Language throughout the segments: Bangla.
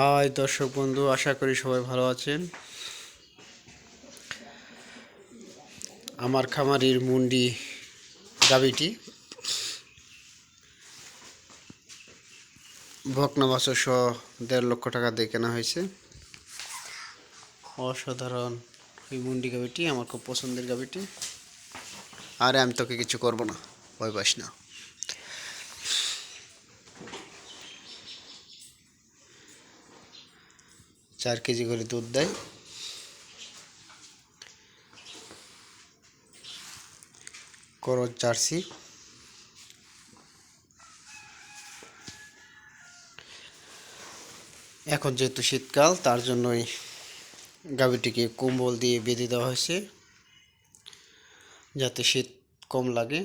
হাই দর্শক বন্ধু, আশা করি সবাই ভালো আছেন। আমার খামারির মুন্ডি গাবিটি ভকনা সহ দেড় লক্ষ টাকা দিয়ে কেনা হয়েছে। অসাধারণ এই মুন্ডি গাবিটি আমার খুব পছন্দের গাবিটি আরে আমি তোকে কিছু করব না, ভয় পাস না। চার কেজি করে দুধ দেয়। করজ জার্সি। এখন যেহেতু শীতকাল, তার জন্যই গাভীটিকে কম্বল দিয়ে বেঁধে দেওয়া হয়েছে, যাতে শীত কম লাগে।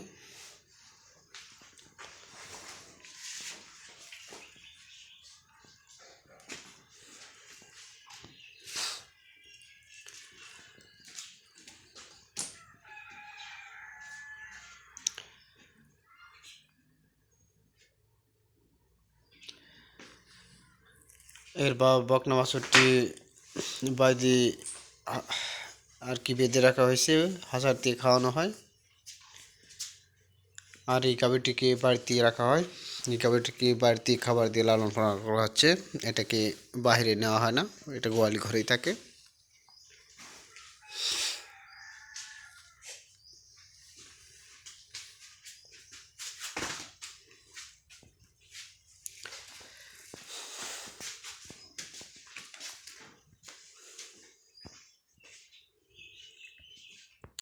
এর বা বকনা বাসরটি বাইদি আর কি বেঁধে রাখা হয়েছে, হাসার দিয়ে খাওয়ানো হয়। আর এই কাবিটিকে বাড়িতে রাখা হয়। এই কাবিটিকে বাড়িতে খাবার দিয়ে লালন পালন করা হচ্ছে। এটাকে বাইরে নেওয়া হয় না, এটা গোয়ালি ঘরেই থাকে।